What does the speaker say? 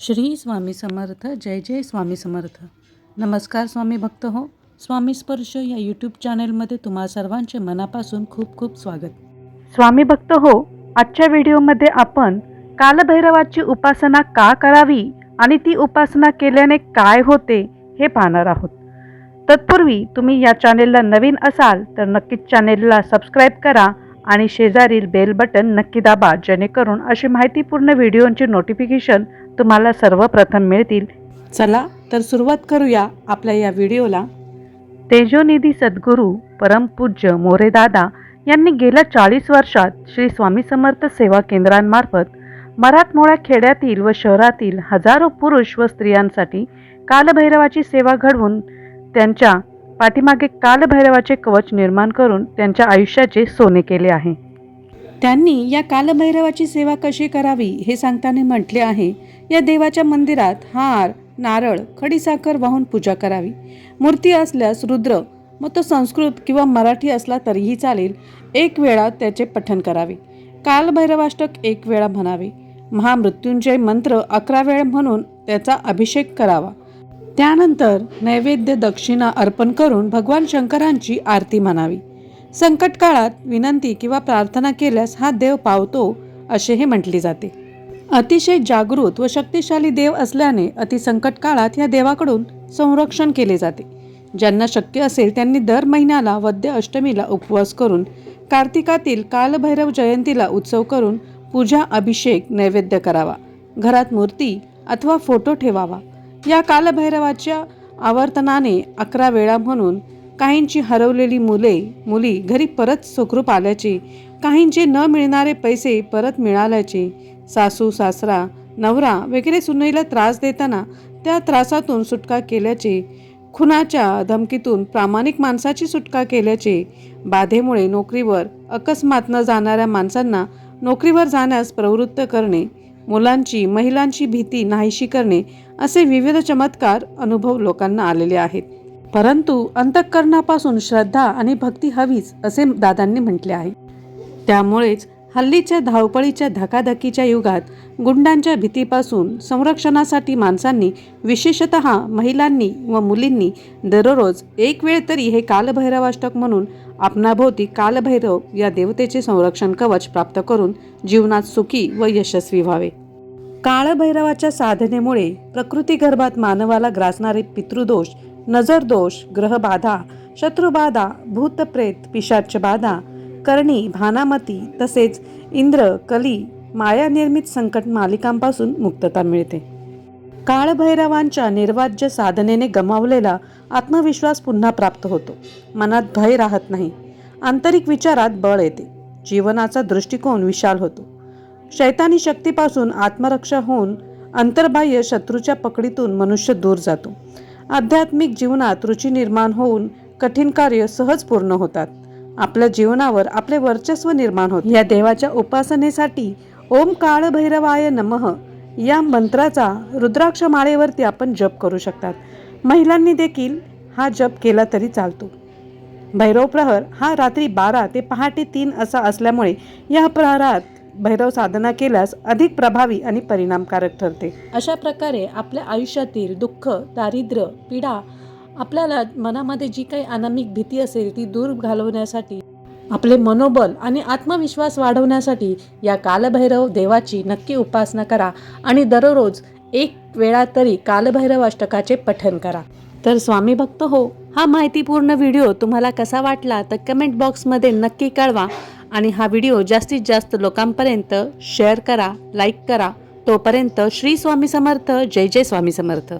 श्री स्वामी समर्थ जय जय स्वामी समर्थ. नमस्कार स्वामी भक्त हो. स्वामी स्पर्श या यूट्यूब चॅनेलमध्ये तुम्हा सर्वांचे मनापासून खूप खूप स्वागत. स्वामी भक्त हो आजच्या व्हिडिओमध्ये आपण कालभैरवाची उपासना का करावी आणि ती उपासना केल्याने काय होते हे पाहणार आहोत. तत्पूर्वी तुम्ही या चॅनेलला नवीन असाल तर नक्कीच चॅनेलला सबस्क्राईब करा आणि शेजारील बेल बटन नक्की दाबा जेणेकरून अशी माहितीपूर्ण व्हिडिओंची नोटिफिकेशन तुम्हाला सर्वप्रथम मिळतील. चला तर सुरुवात करूया आपल्या या व्हिडिओला. तेजोनिधी सद्गुरू परमपूज्य मोरेदादा यांनी गेल्या चाळीस वर्षात श्री स्वामी समर्थ सेवा केंद्रांमार्फत मराठमोळ्या खेड्यातील व शहरातील हजारो पुरुष व स्त्रियांसाठी कालभैरवाची सेवा घडवून त्यांच्या पाठीमागे कालभैरवाचे कवच निर्माण करून त्यांच्या आयुष्याचे सोने केले आहे. त्यांनी या कालभैरवाची सेवा कशी करावी हे सांगताना म्हटले आहे या देवाच्या मंदिरात हार नारळ खडीसाखर वाहून पूजा करावी. मूर्ती असल्यास रुद्र मग तो संस्कृत किंवा मराठी असला तरीही चालेल. एक वेळा त्याचे पठण करावे. कालभैरवाष्टक एक वेळा म्हणावे. महामृत्युंजय मंत्र अकरा वेळ म्हणून त्याचा अभिषेक करावा. त्यानंतर नैवेद्य दक्षिणा अर्पण करून भगवान शंकरांची आरती म्हणावी. संकट काळात विनंती किंवा प्रार्थना केल्यास हा देव पावतो असेही म्हटले जाते. अतिशय जागृत व शक्तिशाली देव असल्याने अतिसंकट काळात या देवाकडून संरक्षण केले जाते. ज्यांना शक्य असेल त्यांनी दर महिन्याला वद्य अष्टमीला उपवास करून कार्तिकातील कालभैरव जयंतीला उत्सव करून पूजा अभिषेक नैवेद्य करावा. घरात मूर्ती अथवा फोटो ठेवावा. या कालभैरवाच्या आवर्तनाने अकरा वेळा म्हणून काहींची हरवलेली मुले मुली घरी परत सुखरूप आल्याचे काहींचे न मिळणारे पैसे परत मिळाल्याचे सासू सासरा नवरा वगैरे सुनईला त्रास देताना त्या त्रासातून सुटका केल्याचे खुनाच्या धमकीतून प्रामाणिक माणसाची सुटका केल्याचे बाधेमुळे नोकरीवर अकस्मात न जाणाऱ्या माणसांना नोकरीवर जाण्यास प्रवृत्त करणे मुलांची महिलांची भीती नाहीशी करणे असे विविध चमत्कार अनुभव लोकांना आलेले आहेत. परंतु अंतःकरणापासून श्रद्धा आणि भक्ती हवीच असे दादांनी म्हटले आहे. त्यामुळेच हल्लीच्या धावपळीच्या धकाधकीच्या युगात गुंडांच्या भीतीपासून संरक्षणासाठी माणसांनी विशेषत महिलांनी व मुलींनी दररोज एक वेळ तरी हे कालभैरवाष्टक म्हणून आपणाभोवती कालभैरव या देवतेचे संरक्षण कवच प्राप्त करून जीवनात सुखी व यशस्वी व्हावे. काळभैरवाच्या साधनेमुळे प्रकृती गर्भात मानवाला ग्रासणारे पितृदोष नजरदोष ग्रहबाधा शत्रुबाधा भूतप्रेत पिशाच बाधा करणी भानामती तसेच इंद्र कली माया निर्मित संकट मालिकांपासून मुक्तता मिळते. काळभैरवांच्या निर्वाज्य साधनेने गमावलेला आत्मविश्वास पुन्हा प्राप्त होतो. मनात भय राहत नाही. आंतरिक विचारात बळ येते. जीवनाचा दृष्टिकोन विशाल होतो. शैतानी शक्तीपासून आत्मरक्षा होऊन अंतर्बाह्य शत्रूच्या पकडीतून मनुष्य दूर जातो. आध्यात्मिक जीवनात रुची निर्माण होऊन कठीण कार्य सहज पूर्ण होतात. आपल्या जीवनावर आपले वर्चस्व निर्माण होते. या देवाच्या उपासनेसाठी ओम काळ भैरवाय नमः या मंत्राचा रुद्राक्ष माळेवरती आपण जप करू शकतात. महिलांनी देखील हा जप केला तरी चालतो. भैरव प्रहर हा रात्री बारा ते पहाटे तीन असा असल्यामुळे या प्रहरात भैरव साधना केल्यास अधिक प्रभावी आणि परिणामकारक ठरते. अशा प्रकारे आपल्या आयुष्यातील दुःख दारिद्र्य पीडा आपल्याला मनामध्ये जी काही अनामिक भीती असेल ती दूर घालवण्यासाठी आपले मनोबल आणि आत्मविश्वास वाढवण्यासाठी या कालभैरव देवाची नक्की उपासना करा आणि दररोज एक वेळा तरी कालभैरव अष्टकाचे पठन करा. तर स्वामी भक्त हो हा माहितीपूर्ण व्हिडिओ तुम्हाला कसा वाटला तर कमेंट बॉक्समध्ये नक्की कळवा. आणि हा व्हिडिओ जास्तीत जास्त लोकांपर्यंत शेअर करा लाईक करा. तोपर्यंत श्री स्वामी समर्थ जय जय स्वामी समर्थ.